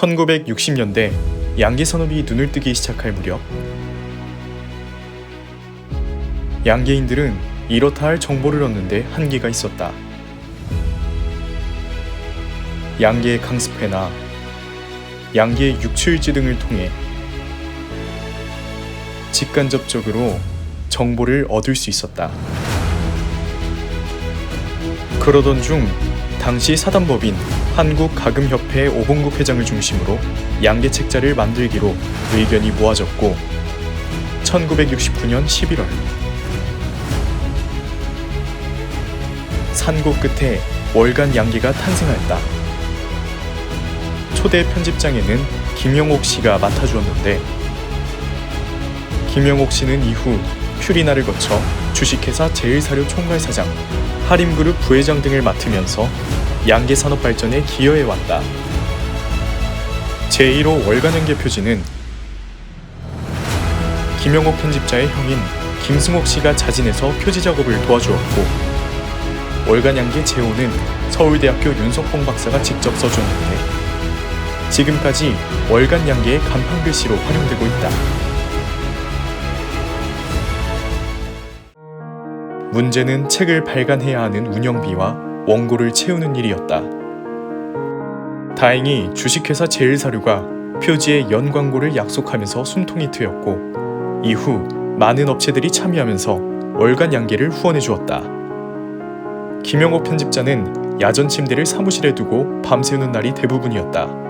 1960년대 양계 산업이 눈을 뜨기 시작할 무렵 양계인들은 이렇다 할 정보를 얻는데 한계가 있었다. 양계의 강습회나 양계의 육추일지 등을 통해 직간접적으로 정보를 얻을 수 있었다. 그러던 중 당시 사단법인 한국가금협회 오봉국 회장을 중심으로 양계 책자를 만들기로 의견이 모아졌고 1969년 11월 산고 끝에 월간 양계가 탄생하였다. 초대 편집장에는 김영옥 씨가 맡아주었는데 김영옥 씨는 이후 퓨리나를 거쳐 주식회사 제일사료 총괄사장, 하림그룹 부회장 등을 맡으면서 양계 산업 발전에 기여해 왔다. 제1호 월간양계 표지는 김영옥 편집자의 형인 김승옥 씨가 자진해서 표지 작업을 도와주었고 월간양계 제호는 서울대학교 윤석봉 박사가 직접 써주었는데 지금까지 월간양계의 간판 글씨로 활용되고 있다. 문제는 책을 발간해야 하는 운영비와 원고를 채우는 일이었다. 다행히 주식회사 제일사료가 표지에 연 광고를 약속하면서 숨통이 트였고 이후 많은 업체들이 참여하면서 월간 양계를 후원해 주었다. 김영호 편집자는 야전 침대를 사무실에 두고 밤새우는 날이 대부분이었다.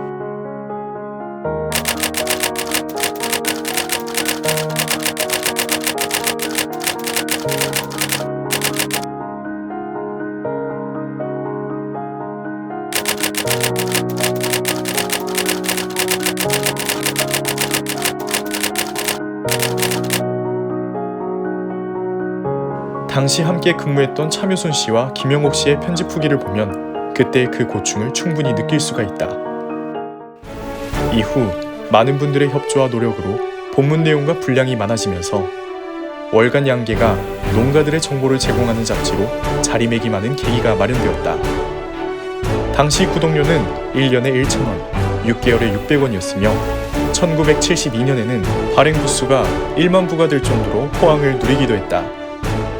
당시 함께 근무했던 차묘순 씨와 김영옥 씨의 편집 후기를 보면 그때 그 고충을 충분히 느낄 수가 있다. 이후 많은 분들의 협조와 노력으로 본문 내용과 분량이 많아지면서 월간 양계가 농가들의 정보를 제공하는 잡지로 자리매김하는 계기가 마련되었다. 당시 구독료는 1년에 1,000원, 6개월에 600원이었으며 1972년에는 발행 부수가 1만 부가 될 정도로 호황을 누리기도 했다.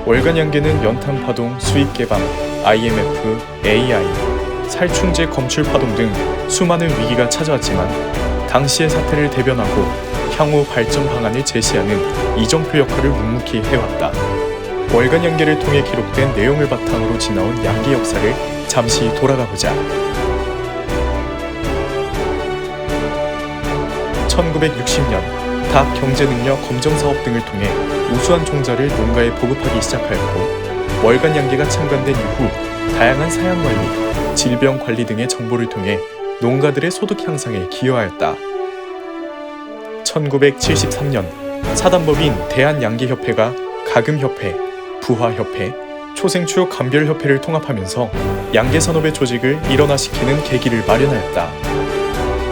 월간 양계는 연탄 파동, 수익 개방, IMF, AI, 살충제 검출 파동 등 수많은 위기가 찾아왔지만 당시의 사태를 대변하고 향후 발전 방안을 제시하는 이정표 역할을 묵묵히 해왔다. 월간 양계를 통해 기록된 내용을 바탕으로 지나온 양계 역사를 잠시 돌아가 보자. 1960년 닭 경제능력 검정사업 등을 통해 우수한 종자를 농가에 보급하기 시작하였고 월간 양계가 창간된 이후 다양한 사양 관리, 질병 관리 등의 정보를 통해 농가들의 소득 향상에 기여하였다. 1973년 사단법인 대한양계협회가 가금협회, 부화협회, 초생추 감별협회를 통합하면서 양계산업의 조직을 일원화시키는 계기를 마련하였다.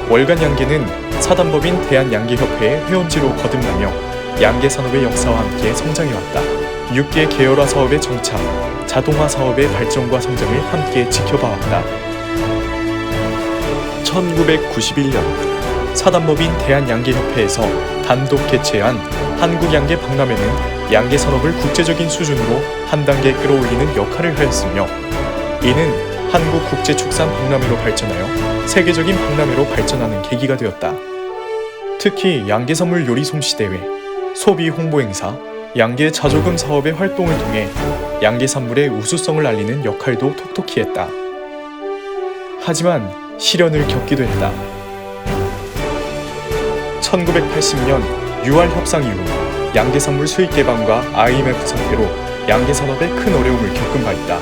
월간 양계는 사단법인 대한양계협회의 회원지로 거듭나며 양계 산업의 역사와 함께 성장해왔다. 6개 계열화 사업의 정착, 자동화 사업의 발전과 성장을 함께 지켜봐왔다. 1991년 사단법인 대한양계협회에서 단독 개최한 한국양계 박람회는 양계 산업을 국제적인 수준으로 한 단계 끌어올리는 역할을 하였으며 이는 한국 국제축산 박람회로 발전하여 세계적인 박람회로 발전하는 계기가 되었다. 특히 양계 선물 요리 솜씨 대회, 소비 홍보 행사, 양계 자조금 사업의 활동을 통해 양계 산물의 우수성을 알리는 역할도 톡톡히 했다. 하지만 시련을 겪기도 했다. 1980년 6월 협상 이후 양계 산물 수익 개방과 IMF 사태로 양계 산업에 큰 어려움을 겪은 바 있다.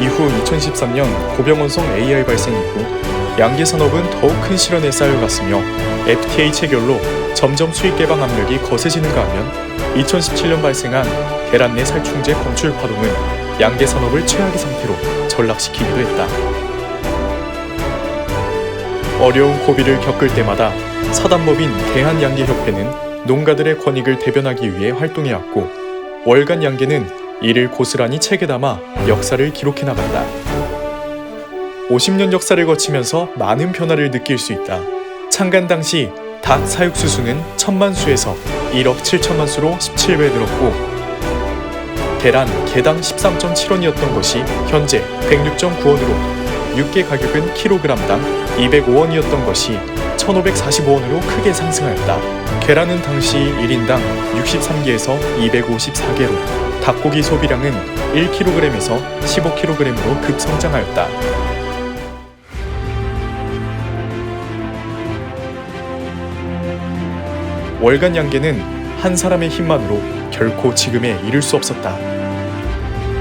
이후 2013년 고병원성 AR 발생 이후 양계 산업은 더욱 큰 시련에 쌓여갔으며 FTA 체결로 점점 수익 개방 압력이 거세지는가 하면 2017년 발생한 계란 내 살충제 검출 파동은 양계 산업을 최악의 상태로 전락시키기도 했다. 어려운 고비를 겪을 때마다 사단법인 대한양계협회는 농가들의 권익을 대변하기 위해 활동해왔고 월간 양계는 이를 고스란히 책에 담아 역사를 기록해 나간다. 50년 역사를 거치면서 많은 변화를 느낄 수 있다. 창간 당시 닭 사육 수 수는 천만 수에서 1억 7천만 수로 17배 늘었고 계란 개당 13.7원이었던 것이 현재 106.9원으로 육개 가격은 킬로그램당 205원이었던 것이 1,545원으로 크게 상승하였다. 계란은 당시 1인당 63개에서 254개로 닭고기 소비량은 1kg에서 15kg으로 급성장하였다. 월간 양계는 한 사람의 힘만으로 결코 지금에 이를 수 없었다.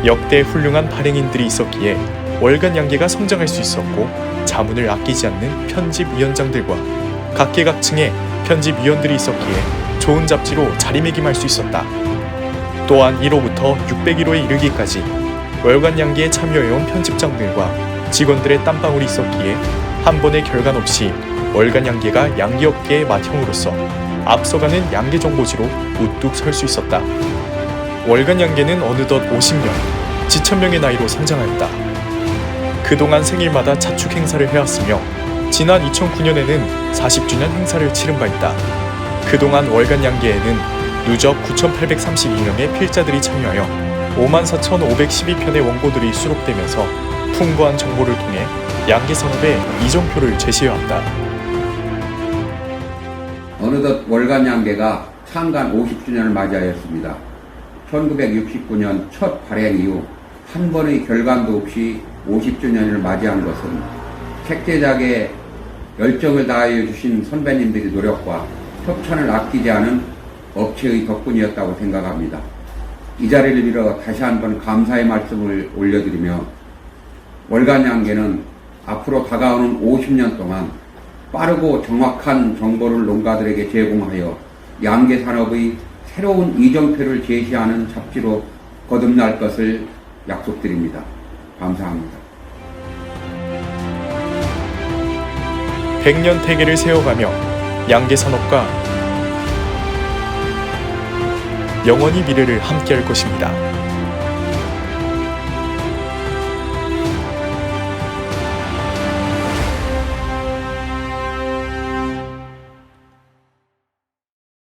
역대 훌륭한 발행인들이 있었기에 월간 양계가 성장할 수 있었고 자문을 아끼지 않는 편집위원장들과 각계각층의 편집위원들이 있었기에 좋은 잡지로 자리매김할 수 있었다. 또한 1호부터 601호에 이르기까지 월간 양계에 참여해온 편집장들과 직원들의 땀방울이 있었기에 한 번의 결간 없이 월간 양계가 양계업계의 맏형으로서 앞서가는 양계 정보지로 우뚝 설 수 있었다. 월간 양계는 어느덧 50년, 지천명의 나이로 성장하였다. 그동안 생일마다 자축 행사를 해왔으며 지난 2009년에는 40주년 행사를 치른 바 있다. 그동안 월간 양계에는 누적 9,832명의 필자들이 참여하여 54,512편의 원고들이 수록되면서 풍부한 정보를 통해 양계 산업의 이정표를 제시해왔다. 어느덧 월간 양계가 창간 50주년을 맞이하였습니다. 1969년 첫 발행 이후 한 번의 결간도 없이 50주년을 맞이한 것은 책 제작에 열정을 다하여 주신 선배님들의 노력과 협찬을 아끼지 않은 업체의 덕분이었다고 생각합니다. 이 자리를 빌어 다시 한번 감사의 말씀을 올려드리며 월간 양계는 앞으로 다가오는 50년 동안 빠르고 정확한 정보를 농가들에게 제공하여 양계 산업의 새로운 이정표를 제시하는 잡지로 거듭날 것을 약속드립니다. 감사합니다. 100년 태계를 세워가며 양계 산업과 영원히 미래를 함께할 것입니다.